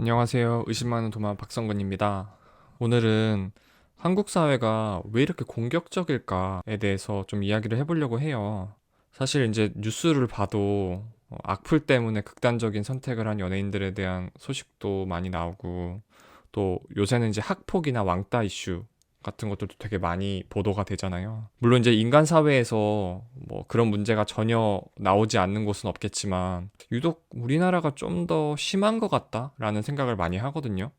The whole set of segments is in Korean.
안녕하세요. 의심 많은 도마 박성근입니다. 오늘은 한국 사회가 왜 이렇게 공격적일까에 대해서 좀 이야기를 해보려고 해요. 사실 이제 뉴스를 봐도 어, 악플 때문에 극단적인 선택을 한 연예인들에 대한 소식도 많이 나오고 또 요새는 이제 학폭이나 왕따 이슈 같은 것들도 되게 많이 보도가 되잖아요. 물론 이제 인간 사회에서 뭐 그런 문제가 전혀 나오지 않는 곳은 없겠지만 유독 우리나라가 좀 더 심한 것 같다라는 생각을 많이 하거든요.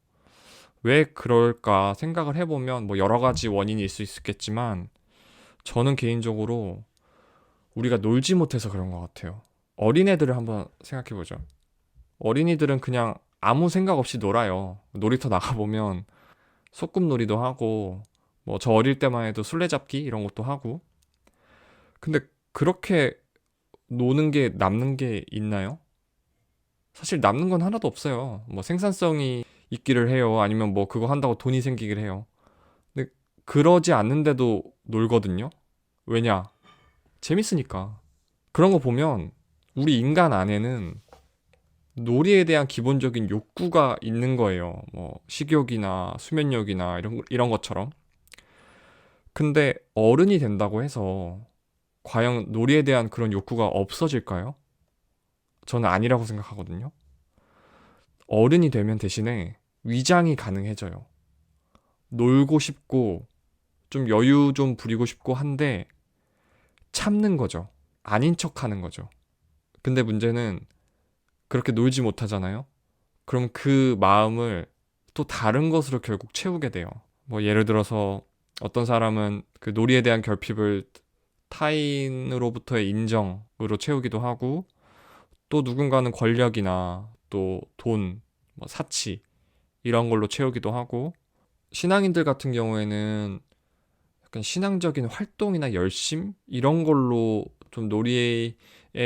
왜 그럴까 생각을 해보면 뭐 여러 가지 원인이 있을 수 있겠지만 저는 개인적으로 우리가 놀지 못해서 그런 것 같아요. 어린애들을 한번 생각해보죠. 어린이들은 그냥 아무 생각 없이 놀아요. 놀이터 나가보면 소꿉놀이도 하고 뭐 저 어릴 때만 해도 술래잡기 이런 것도 하고 근데 그렇게 노는 게 남는 게 있나요? 사실 남는 건 하나도 없어요. 뭐 생산성이 있기를 해요. 아니면 뭐 그거 한다고 돈이 생기기를 해요. 근데 그러지 않는데도 놀거든요. 왜냐? 재밌으니까. 그런 거 보면 우리 인간 안에는 놀이에 대한 기본적인 욕구가 있는 거예요. 뭐 식욕이나 수면욕이나 이런 이런 것처럼. 근데 어른이 된다고 해서 과연 놀이에 대한 그런 욕구가 없어질까요? 저는 아니라고 생각하거든요. 어른이 되면 대신에 위장이 가능해져요. 놀고 싶고 좀 여유 좀 부리고 싶고 한데 참는 거죠. 아닌 척 하는 거죠. 근데 문제는 그렇게 놀지 못하잖아요. 그럼 그 마음을 또 다른 것으로 결국 채우게 돼요. 뭐 예를 들어서 어떤 사람은 그 놀이에 대한 결핍을 타인으로부터의 인정으로 채우기도 하고 또 누군가는 권력이나 또 돈, 뭐 사치 이런 걸로 채우기도 하고 신앙인들 같은 경우에는 약간 신앙적인 활동이나 열심 이런 걸로 좀 놀이의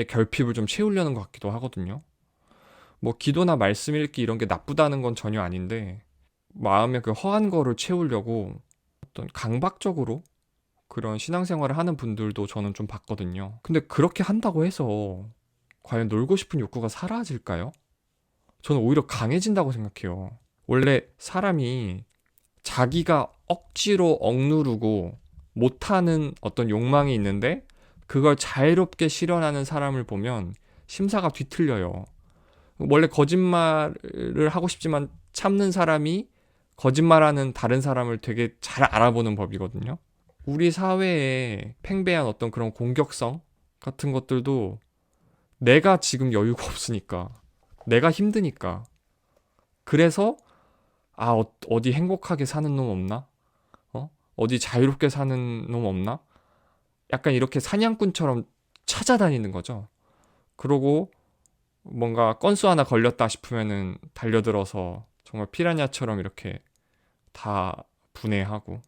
결핍을 좀 채우려는 것 같기도 하거든요. 뭐 기도나 말씀 읽기 이런 게 나쁘다는 건 전혀 아닌데 마음의 그 허한 거를 채우려고 어떤 강박적으로 그런 신앙생활을 하는 분들도 저는 좀 봤거든요. 근데 그렇게 한다고 해서 과연 놀고 싶은 욕구가 사라질까요? 저는 오히려 강해진다고 생각해요. 원래 사람이 자기가 억지로 억누르고 못하는 어떤 욕망이 있는데 그걸 자유롭게 실현하는 사람을 보면 심사가 뒤틀려요. 원래 거짓말을 하고 싶지만 참는 사람이 거짓말하는 다른 사람을 되게 잘 알아보는 법이거든요. 우리 사회에 팽배한 어떤 그런 공격성 같은 것들도 내가 지금 여유가 없으니까, 내가 힘드니까. 그래서, 아, 어, 어디 행복하게 사는 놈 없나? 어? 어디 자유롭게 사는 놈 없나? 약간 이렇게 사냥꾼처럼 찾아다니는 거죠. 그러고 뭔가 건수 하나 걸렸다 싶으면은 달려들어서 정말 피라냐처럼 이렇게 다 분해하고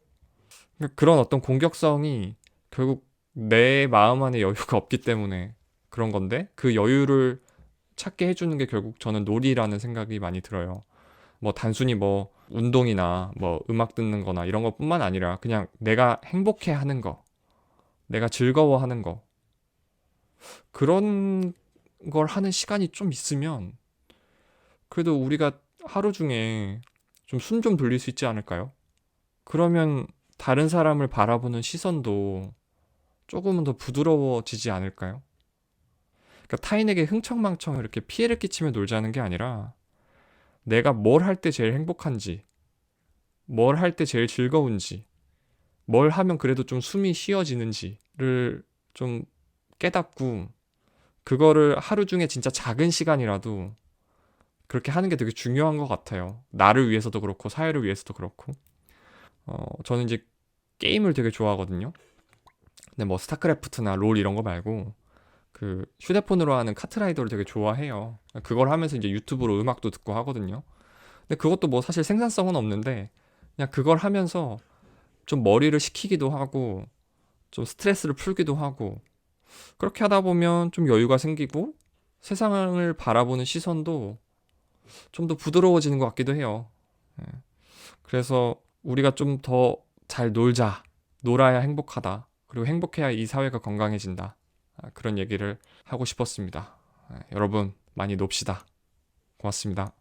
그러니까 그런 어떤 공격성이 결국 내 마음 안에 여유가 없기 때문에 그런 건데 그 여유를 찾게 해주는 게 결국 저는 놀이라는 생각이 많이 들어요. 뭐 단순히 뭐 운동이나 뭐 음악 듣는 거나 이런 것뿐만 아니라 그냥 내가 행복해 하는 거, 내가 즐거워 하는 거. 그런 걸 하는 시간이 좀 있으면 그래도 우리가 하루 중에 좀 숨 좀 돌릴 수 있지 않을까요? 그러면 다른 사람을 바라보는 시선도 조금은 더 부드러워지지 않을까요? 그러니까 타인에게 흥청망청 이렇게 피해를 끼치며 놀자는 게 아니라 내가 뭘 할 때 제일 행복한지, 뭘 할 때 제일 즐거운지, 뭘 하면 그래도 좀 숨이 쉬어지는지를 좀 깨닫고 그거를 하루 중에 진짜 작은 시간이라도 그렇게 하는 게 되게 중요한 것 같아요. 나를 위해서도 그렇고 사회를 위해서도 그렇고. 어, 저는 이제 게임을 되게 좋아하거든요. 근데 뭐 스타크래프트나 롤 이런 거 말고 그 휴대폰으로 하는 카트라이더를 되게 좋아해요. 그걸 하면서 이제 유튜브로 음악도 듣고 하거든요. 근데 그것도 뭐 사실 생산성은 없는데 그냥 그걸 하면서 좀 머리를 식히기도 하고 좀 스트레스를 풀기도 하고 그렇게 하다 보면 좀 여유가 생기고 세상을 바라보는 시선도 좀 더 부드러워지는 것 같기도 해요. 예. 그래서 우리가 좀 더 잘 놀자. 놀아야 행복하다. 그리고 행복해야 이 사회가 건강해진다. 아, 그런 얘기를 하고 싶었습니다. 예, 여러분, 많이 놉시다. 고맙습니다.